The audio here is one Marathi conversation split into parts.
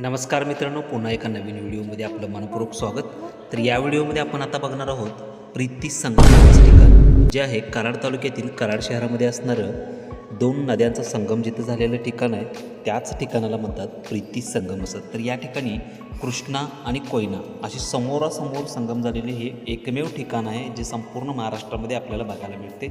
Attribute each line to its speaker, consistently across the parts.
Speaker 1: नमस्कार मित्रांनो पुन्हा एका नवीन व्हिडिओमध्ये आपलं मनपूर्वक स्वागत. तर या व्हिडिओमध्ये आपण आता बघणार आहोत प्रीती संगम ठिकाण जे आहे कराड तालुक्यातील कराड शहरामध्ये असणारं दोन नद्यांचा संगम जिथं झालेलं ठिकाण आहे त्याच ठिकाणाला म्हणतात प्रीती संगम असं. तर या ठिकाणी कृष्णा आणि कोयना असे समोरासमोर संगम झालेले हे एकमेव ठिकाण आहे जे संपूर्ण महाराष्ट्रामध्ये आपल्याला बघायला मिळते.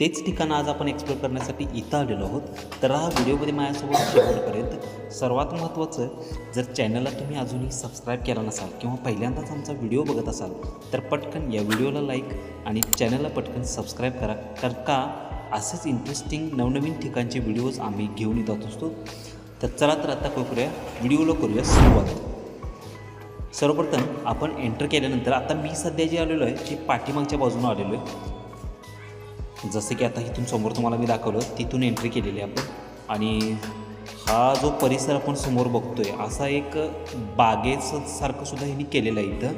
Speaker 1: तेच ठिकाण आज आपण एक्सप्लोर करण्यासाठी इथं आलेलो आहोत. तर हा व्हिडिओमध्ये माझ्यासोबत शेवटपर्यंत सर्वात महत्त्वाचं जर चॅनलला तुम्ही अजूनही सबस्क्राईब केला नसाल किंवा पहिल्यांदाच आमचा व्हिडिओ बघत असाल तर पटकन या व्हिडिओला लाईक आणि चॅनलला पटकन सबस्क्राईब करा. तर का असंच इंटरेस्टिंग नवनवीन ठिकाणचे व्हिडिओज आम्ही घेऊन येत असतो तर चला तर आता करूया व्हिडिओला करूया सुरुवात. सर्वप्रथम आपण एंटर केल्यानंतर आता मी सध्या जे आलेलो आहे ते पाठीमागच्या बाजूनं आलेलो आहे. जसं की आता इथून समोर तुम्हाला मी दाखवलं तिथून एंट्री केलेली आहे आपण. आणि हा जो परिसर आपण समोर बघतो आहे असा एक बागेचं सारखं सुद्धा ह्यांनी केलेलं आहे इथं.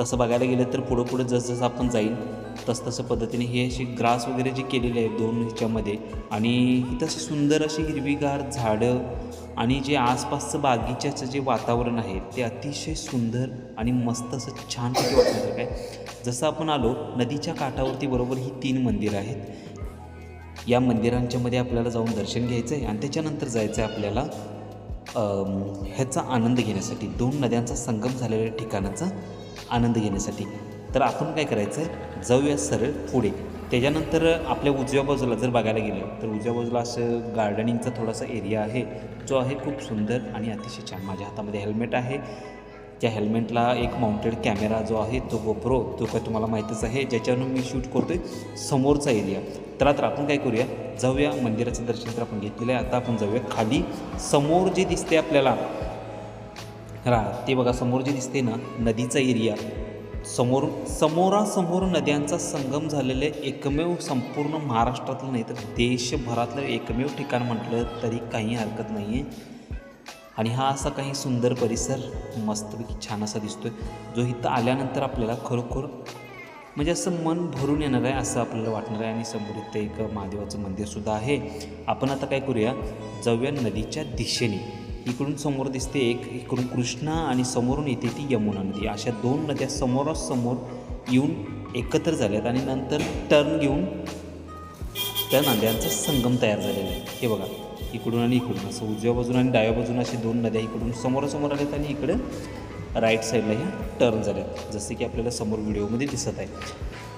Speaker 1: तसं बघायला गेलं तर पुढं पुढं जसजसं आपण जाईल तस तसं पद्धतीने हे अशी ग्रास वगैरे जे केलेले आहे दोन ह्याच्यामध्ये आणि इथं अशी सुंदर अशी हिरवीगार झाडं आणि जे आसपासचं बागीच्याचं जे वातावरण आहे ते अतिशय सुंदर आणि मस्त असं छानपैकी वाटण्यासारखं आहे जसं आपण आलो नदीच्या काठावरती बरोबर ही तीन मंदिरं आहेत. या मंदिरांच्यामध्ये आपल्याला जाऊन दर्शन घ्यायचं आहे आणि त्याच्यानंतर जायचं आहे आपल्याला ह्याचा आनंद घेण्यासाठी दोन नद्यांचा संगम झालेल्या ठिकाणाचा आनंद घेण्यासाठी. तर आपण काय करायचं आहे जाऊया सरळ पुढे. त्याच्यानंतर आपल्या उजव्या बाजूला जर बघायला गेलं तर उजव्या बाजूला असं गार्डनिंगचा थोडासा एरिया आहे जो आहे खूप सुंदर आणि अतिशय छान. माझ्या हातामध्ये हेल्मेट आहे. त्या हेल्मेटला एक माउंटेड कॅमेरा जो आहे तो गोप्रो तो काय तुम्हाला माहीतच आहे ज्याच्यावरून मी शूट करतो आहे समोरचा एरिया तर आता आपण काय करूया? जाऊया मंदिराचं दर्शन तर आपण घेतलेलं आहे. आता आपण जाऊया खाली. समोर जे दिसते आपल्याला रा ते बघा समोर जे दिसते ना नदीचा एरिया समोर समोरासमोर नद्यांचा संगम झालेले एकमेव संपूर्ण महाराष्ट्रातलं नाही तर देशभरातलं एकमेव ठिकाण म्हटलं तरी काही हरकत नाही आहे आणि हा असा काही सुंदर परिसर मस्तपैकी छान असा दिसतोय. जो इथं आल्यानंतर आपल्याला खरोखर म्हणजे असं मन भरून येणार आहे असं आपल्याला वाटणार आहे. आणि समोर इथं एक महादेवाचं मंदिरसुद्धा आहे. आपण आता काय करूया? जाऊया नदीच्या दिशेने. इकडून समोर दिसते एक इकडून कृष्णा आणि समोरून येते ती यमुना नदी. अशा दोन नद्या समोरासमोर येऊन एकत्र झाल्यात आणि नंतर टर्न घेऊन त्या नद्यांचा संगम तयार झालेला आहे. हे बघा. इकडून आणि इकडून. असं उजव्या बाजून आणि डाव्या बाजून असे दोन नद्या इकडून समोरासमोर आल्यात आणि इकडं राईट साईडला ह्या टर्न झाल्यात. जसे की आपल्याला समोर व्हिडिओमध्ये दिसत आहे.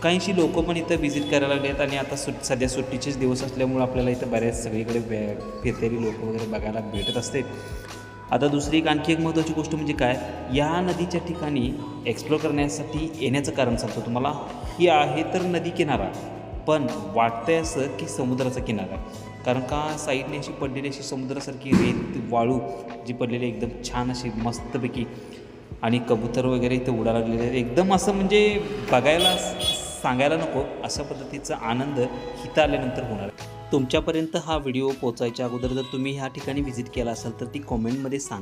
Speaker 1: काहीशी लोक पण इथं व्हिजिट करायला लागले आहेत आणि आता सुट सध्या सुट्टीचेच दिवस असल्यामुळं आपल्याला इथं बऱ्याच सगळीकडे वे फिरतेली लोक वगैरे बघायला भेटत असते. आता दुसरी एक आणखी एक महत्त्वाची गोष्ट म्हणजे काय? या नदीच्या ठिकाणी एक्सप्लोर करण्यासाठी येण्याचं कारण सांगतो तुम्हाला. ही आहे तर नदी किनारा. पण वाटतंय असं की समुद्राचा किनारा आहे. कारण का साईडने अशी पडलेली अशी समुद्रासारखी रेत वाळू जी पडलेली एकदम छान अशी मस्तपैकी. आणि कबूतर वगैरे इथे उडा लागलेले आहेत. एकदम असं म्हणजे बघायला सांगायला नको. अशा पद्धतीचा आनंद हिथं आल्यानंतर होणार आहे. तुमच्यापर्यंत हा व्हिडिओ पोचायच्या अगोदर जर तुम्ही ह्या ठिकाणी व्हिजिट केला असाल तर ती कॉमेंटमध्ये सांगा.